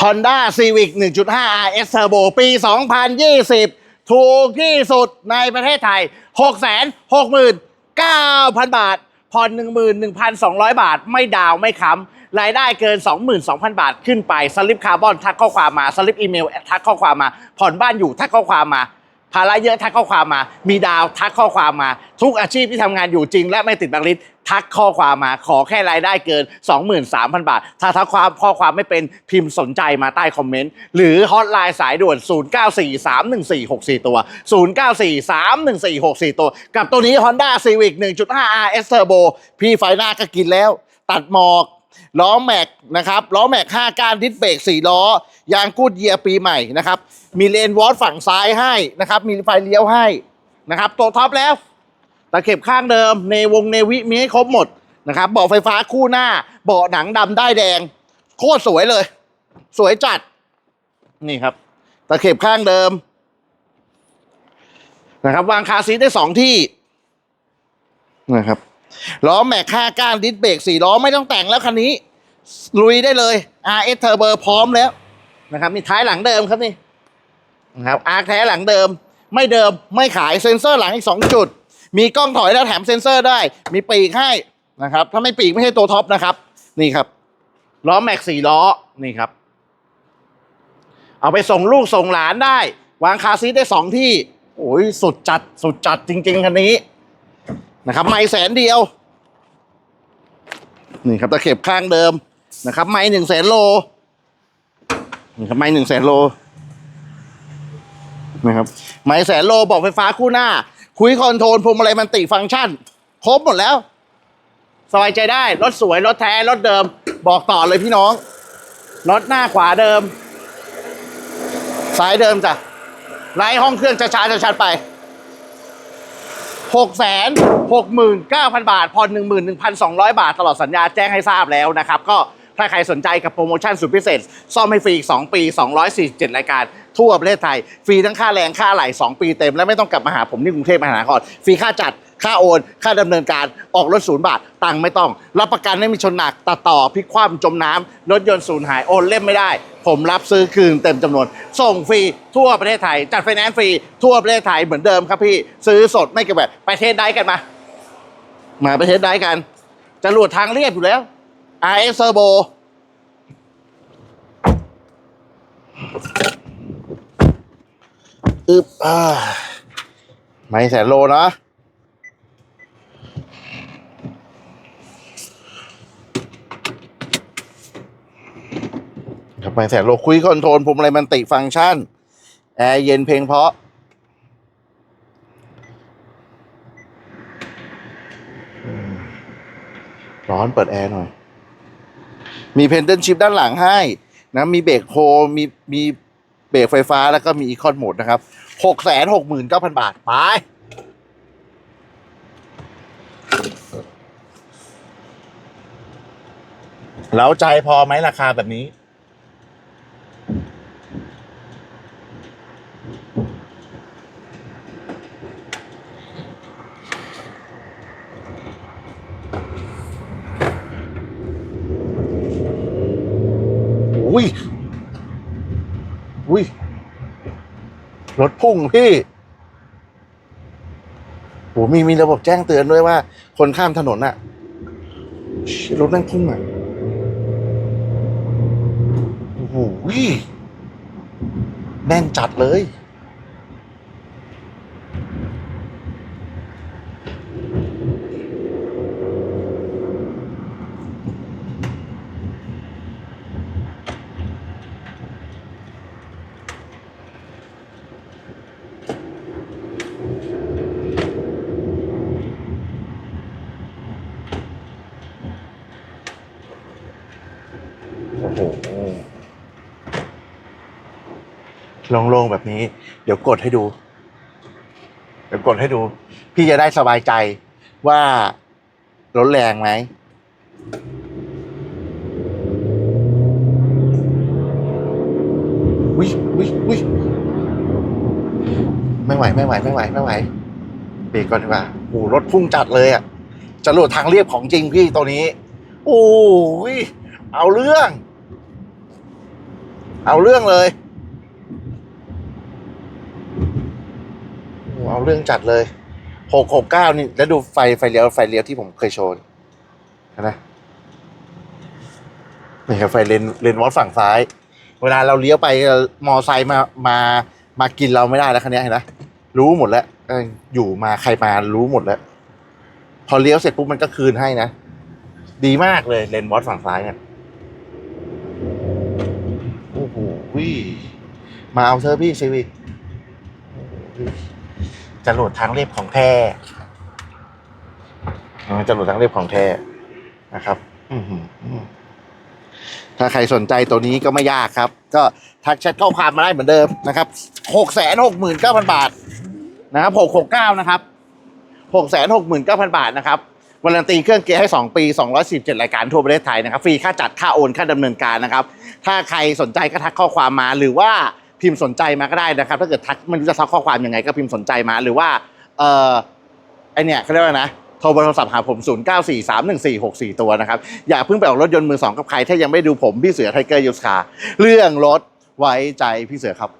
Honda Civic 1.5 RS Turbo ปี 2020 ถูกที่สุดในประเทศไทย 669,000 บาท ผ่อน 11,200 บาท ไม่ดาวไม่ค้ำ รายได้เกิน 22,000 บาทขึ้นไป สลิปคาร์บอนทักข้อความมา สลิปอีเมล ทักข้อความมา ผ่อนบ้านอยู่ทักข้อความมา ภาระเยอะทักข้อความมา มีดาวทักข้อความมา ทุกอาชีพที่ทำงานอยู่จริง และไม่ติดแบงลิสทักข้อความมา ขอแค่รายได้เกิน 23,000 บาท ถ้าทักความข้อความไม่เป็นพิมพ์สนใจมาใต้คอมเมนต์ หรือฮอตไลน์สายด่วน 09431464 ตัว 09431464 ตัว กับตัวนี้ Honda Civic 1.5 RS Turbo พี่ไฟหน้าก็กินแล้ว ตัดหมอก ล้อแม็กนะครับล้อแม็ก5ก้านดิสเบรก4ล้อยางกูดเยียร์ปีใหม่นะครับมีเลนวอร์ฝั่งซ้ายให้นะครับมีไฟเลี้ยวให้นะครับตัวท็อปแล้วตะเข็บข้างเดิมในวงเนวิมีให้ครบหมดนะครับเบาะไฟฟ้าคู่หน้า เบาะหนังดำได้แดง โคตรสวยเลย สวยจัด นี่ครับ ตะเข็บข้างเดิม นะครับ วางคาซีทได้สองที่นะครับ ล้อแม็กค่าก้านดิสเบรกสี่ล้อไม่ต้องแต่งแล้วคันนี้ ลุยได้เลย RS Turbo พร้อมแล้วนะครับนี่ท้ายหลังเดิมครับนี่นะครับอาร์แท้หลังเดิม ไม่เดิมไม่ขายเซ็นเซอร์หลังอีก 2 จุด มีกล้องถอยแล้วแถมเซ็นเซอร์ได้ มีปีกให้นะครับ ถ้าไม่ปีกไม่ใช่ตัวท็อปนะครับ นี่ครับล้อแม็กสี่ล้อนี่ครับ เอาไปส่งลูกส่งหลานได้ วางคาซีได้สองที่โอ้ยสุดจัดสุดจัดจริงๆคันนี้ นะครับ ไม่แสนเดียว นี่ครับตะเข็บข้างเดิมนะครับ ไม่หนึ่งแสนโลนี่ครับไม่หนึ่งแสนโลนะครับไม่แสนโลบอกไฟฟ้าคู่หน้า คุยคอนโทรลพวงมาลัยมันติฟังก์ชัน ครบหมดแล้ว สบายใจได้ รถสวย รถแท้ รถเดิม บอกต่อเลยพี่น้องรถหน้าขวาเดิม ซ้ายเดิมจ้ะไล่ห้องเครื่องช้าๆชัดๆไป หกแสนหกหมื่นเก้าพันบาทผ่อนหนึ่งหมื่นหนึ่งพันสองร้อยบาทตลอดสัญญาแจ้งให้ทราบแล้วนะครับก็ ถ้าใครสนใจกับโปรโมชั่นสุดพิเศษ ซ่อมให้ฟรีอีก 2 ปี 247 รายการ ทั่วประเทศไทย ฟรีทั้งค่าแรงค่าไหล2 ปีเต็ม และไม่ต้องกลับมาหาผมที่กรุงเทพมหานครฟรีค่าจัดค่าโอน ค่าดำเนินการออกรถศูนย์บาท ตังค์ไม่ต้อง รับประกันไม่มีชนหนักตัดต่อพลิกคว่ำจมน้ำรถยนต์สูญหายโอนเล่มไม่ได้ ผมรับซื้อคืนเต็มจำนวน ส่งฟรีทั่วประเทศไทย จัดไฟแนนซ์ฟรีทั่วประเทศไทยเหมือนเดิมครับพี่ซื้อสดไม่เก็บแบบประเทศใดกันมา มาประเทศใดกันจรวดทางเรียบอยู่แล้ว RS Turbo อึบอ่าไม่แสนโลนะครับไม่แสนโลคุยคอนโทรลผมอะไรมันติฟังก์ชัน แอร์เย็นเพลงเพราะร้อนเปิดแอร์หน่อย มีเพนเดนชิพด้านหลังให้นะมีเบรกโฮมีมีเบรกไฟฟ้าแล้วก็มีอีคอนโหมดนะครับหกแสนหกหมื่นเก้าพันบาท ไป แล้วใจพอไหมราคาแบบนี้ อุ้ยอุ้ยรถพุ่งพี่โหมีมีระบบแจ้งเตือนด้วยว่า คนข้ามถนนอะรถนั่งพุ่งอะโอ้โหแน่นจัดเลย โอ้โห โล่งๆแบบนี้ เดี๋ยวกดให้ดู เดี๋ยวกดให้ดู พี่จะได้สบายใจว่ารถแรงไหมวิวิวิไม่ไหวไม่ไหวไม่ไหวไม่ไหวเบรกก่อนดีกว่าโอ้รถพุ่งจัดเลยอะจรวดทางเรียบของจริงพี่ตัวนี้ โอ้ยเอาเรื่อง เอาเรื่องเลยโอ้ เอาเรื่องจัดเลยหกหกเก้านี่ แล้วดูไฟไฟเลี้ยวไฟเลี้ยวที่ผมเคยโชว์นี่เห็นไหมนี่ครับไฟเลนเลนวอตฝั่งซ้าย เวลาเราเลี้ยวไปมอไซค์มามามากินเราไม่ได้แล้วคันนี้เห็นไหมรู้หมดแล้วอยู่มาใครมารู้หมดแล้ว พอเลี้ยวเสร็จปุ๊บมันก็คืนให้นะ ดีมากเลยเลนวอตฝั่งซ้ายเนี่ยโอ้โหมาเอาเธอพี่ซีวิก จรวดทางเรียบของแท้จรวดทางเรียบของแท้นะครับถ้าใครสนใจตัวนี้ก็ไม่ยากครับ ก็ทักแชทเข้าความมาได้เหมือนเดิมนะครับหกแสนหกหมื่นเก้าพันบาทนะครับหกหกเก้านะครับหกแสนหกหมื่นเก้าพันบาทนะครับวารันตีเครื่องเกียร์ให้ 2 ปี217รายการทั่วประเทศไทยนะครับ ฟรีค่าจัดค่าโอน ค่าดำเนินการนะครับ ถ้าใครสนใจก็ทักข้อความมาหรือว่า พิมพ์สนใจมาก็ได้นะครับ ถ้าเกิดทักไมันรู้จะทักข้อความยังไงก็พิมพ์สนใจมาหรือว่าเออไอเนี่ยเขาเรียกว่านะโทรเบอร์โทรศัพท์หาผม 09431464 ตัวนะครับ อย่าเพิ่งไปออกรถยนต์มือสองกับใคร ถ้ายังไม่ดูผมพี่เสือไทเกอร์ยูสคาเรื่องรถไว้ใจพี่เสือครับ